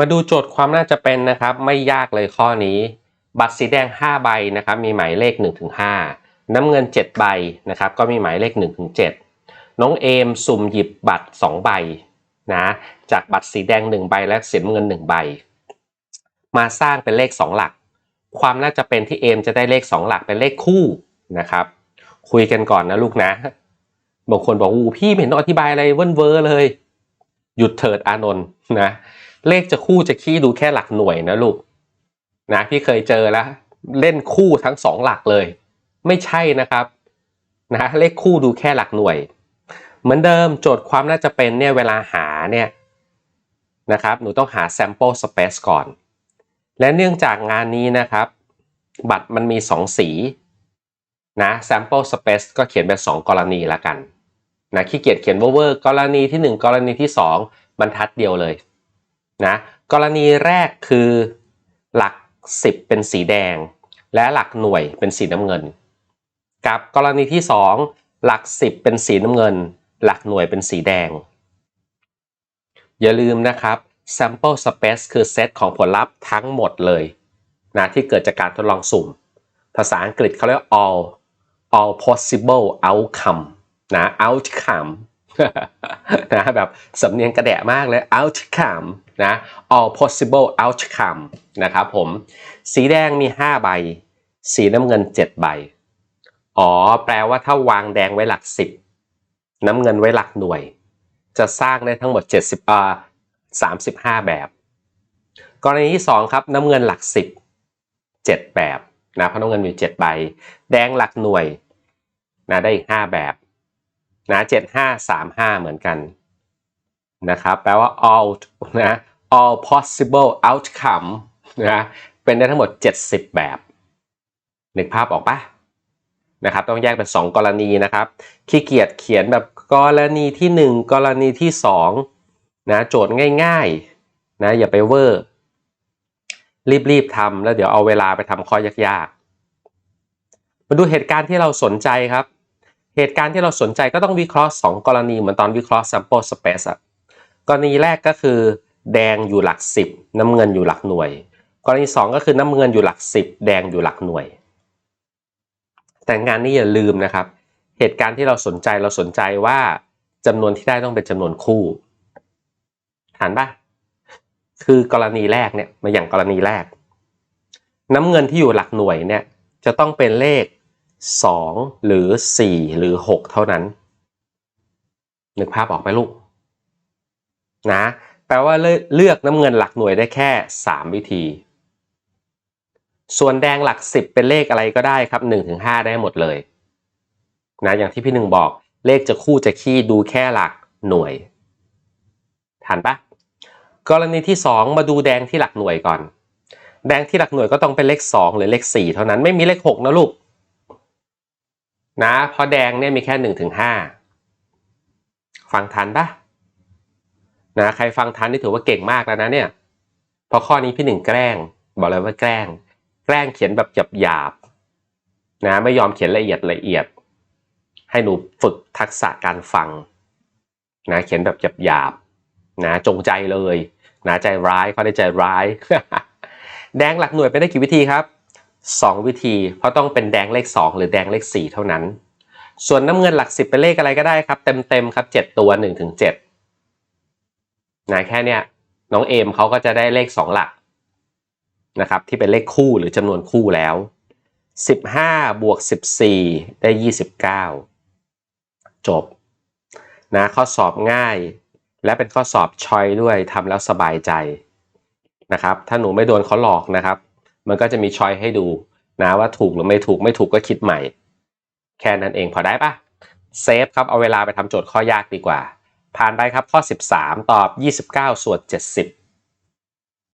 มาดูโจทย์ความน่าจะเป็นนะครับ ไม่ยากเลยข้อนี้ บัตรสีแดง 5 ใบนะครับ มีหมายเลข 1-5 น้ำเงิน 7 ใบนะครับ ก็มีหมายเลข 1-7 น้องเอมสุ่มหยิบบัตร 2 ใบนะจากบัตรสีแดง 1 ใบและสีน้ำเงิน 1 ใบ มาสร้างเป็นเลข 2 หลัก ความน่าจะเป็นที่เอมจะได้เลข 2 หลักเป็นเลขคู่นะครับ คุยกันก่อนนะลูกนะบางคนบอกอู้พี่เห็นอธิบายอะไรเว่นเวอร์เลย หยุดเถิดอานนท์นะ เลขจะคู่จะขี้ดูแค่หลักหน่วยนะลูกนะพี่เคยเจอแล้ว เล่นคู่ทั้งสองหลักเลย ไม่ใช่นะครับนะเลขคู่ดูแค่หลักหน่วย เหมือนเดิมโจทย์ความน่าจะเป็นเนี่ยเวลาหาเนี่ยนะครับหนูต้องหา sample space ก่อน และเนื่องจากงานนี้นะครับ บัตรมันมี 2 สีนะ sample space ก็เขียนเป็น 2 กรณีละกันนะขี้เกียจเขียนเวอร์กรณีที่ 1 กรณีที่ 2 บรรทัดเดียวเลย นะกรณีแรกคือหลัก 10 เป็นสีแดง และหลักหน่วยเป็นสีน้ำเงิน กับกรณีที่ 2 หลัก 10 เป็นสีน้ำเงิน หลักหน่วยเป็นสีแดง อย่าลืมนะครับ sample space คือเซตของผลลัพธ์ทั้งหมดเลยนะที่เกิดจากการทดลองสุ่ม ภาษาอังกฤษเขาเรียก all all possible outcome นะ outcome นะแบบสำเนียงกระแดะมากเลย outcome นะ all possible outcome นะครับผม สีแดงมี 5 ใบ สีน้ำเงิน 7 ใบ อ๋อ แปลว่าถ้าวางแดงไว้หลัก 10 น้ำเงินไว้หลักหน่วย จะสร้างได้ทั้งหมด 70อ่า35 แบบ กรณีที่ 2 ครับ น้ำเงินหลัก 10 7 แบบนะเพราะน้ำเงินมี 7 ใบ แดงหลักหน่วยนะได้อีก 5 แบบนะ75 35 เหมือนกัน นะครับแปลว่า all นะ all possible outcome นะเป็นได้ทั้งหมด 70 แบบนึกภาพออกปะนะครับต้องแยกเป็น 2 กรณีนะครับขี้เกียจเขียนแบบกรณีที่ 1 กรณีที่2นะโจทย์ง่ายๆนะอย่าไปเวอร์ รีบๆทำแล้วเดี๋ยวเอาเวลาไปทำข้อยากๆ มาดูเหตุการณ์ที่เราสนใจครับ เหตุการณ์ที่เราสนใจก็ต้องวิเคราะห์ 2 กรณีเหมือนตอนวิเคราะห์ sample space อะ กรณีแรกก็คือ แดงอยู่หลัก 10 น้ำเงินอยู่หลักหน่วย กรณี 2 ก็คือน้ำเงินอยู่หลัก 10 แดงอยู่หลักหน่วย แต่งานนี้อย่าลืมนะครับ เหตุการณ์ที่เราสนใจเราสนใจว่าจำนวนที่ได้ต้องเป็นจำนวนคู่ฐานปะคือกรณีแรกเนี่ยมาอย่างกรณีแรก น้ำเงินที่อยู่หลักหน่วยเนี่ยจะต้องเป็นเลข 2 หรือ 4 หรือ 6 เท่านั้นนึกภาพออกไหมลูก นะแปลว่าเลือกน้ำเงินหลักหน่วยได้แค่ 3 วิธี ส่วนแดงหลัก 10 เป็นเลขอะไรก็ได้ครับ1-5 ได้หมดเลยนะอย่างที่พี่หนึ่งบอกเลขจะคู่จะขี้ดูแค่หลักหน่วยทันปะกรณีที่ 2 มาดูแดงที่หลักหน่วยก่อน แดงที่หลักหน่วยก็ต้องเป็นเลข 2 หรือเลข 4 เท่านั้นไม่มีเลข 6 นะลูกนะเพราะแดงเนี่ยมีแค่1ถึง5ฟังทันปะ นะใครฟังทันนี่ถือว่าเก่งมากแล้วนะเนี่ยเพราะข้อนี้พี่หนึ่งแกล้ง บอกเลยว่าแกล้ง แกล้งเขียนแบบหยาบหยาบนะไม่ยอมเขียนละเอียดละเอียด ให้หนูฝึกทักษะการฟังนะเขียนแบบหยาบหยาบนะจงใจเลยนะใจร้ายเขาได้ใจร้าย แดงหลักหน่วยไปได้กี่วิธีครับ 2 วิธี เพราะต้องเป็นแดงเลข 2 หรือแดงเลข 4 เท่านั้น ส่วนน้ำเงินหลัก 10 เป็นเลขอะไรก็ได้ครับ เต็มๆครับ 7 ตัว1ถึง7 นะแค่เนี้ยน้องเอมเขาก็จะได้เลข 2 หลักนะครับที่เป็นเลขคู่หรือจำนวนคู่แล้ว 15 บวก 14 ได้ 29 จบนะข้อสอบง่าย และเป็นข้อสอบชอยด้วยทำแล้วสบายใจนะครับถ้าหนูไม่โดนเขาหลอกนะครับ มันก็จะมีชอยให้ดูนะว่าถูกหรือไม่ถูกไม่ถูกก็คิดใหม่ แค่นั้นเองพอได้ปะเซฟครับเอาเวลาไปทำโจทย์ข้อยากดีกว่า ผ่านไปครับข้อ 13 ตอบ 29 ส่วน 70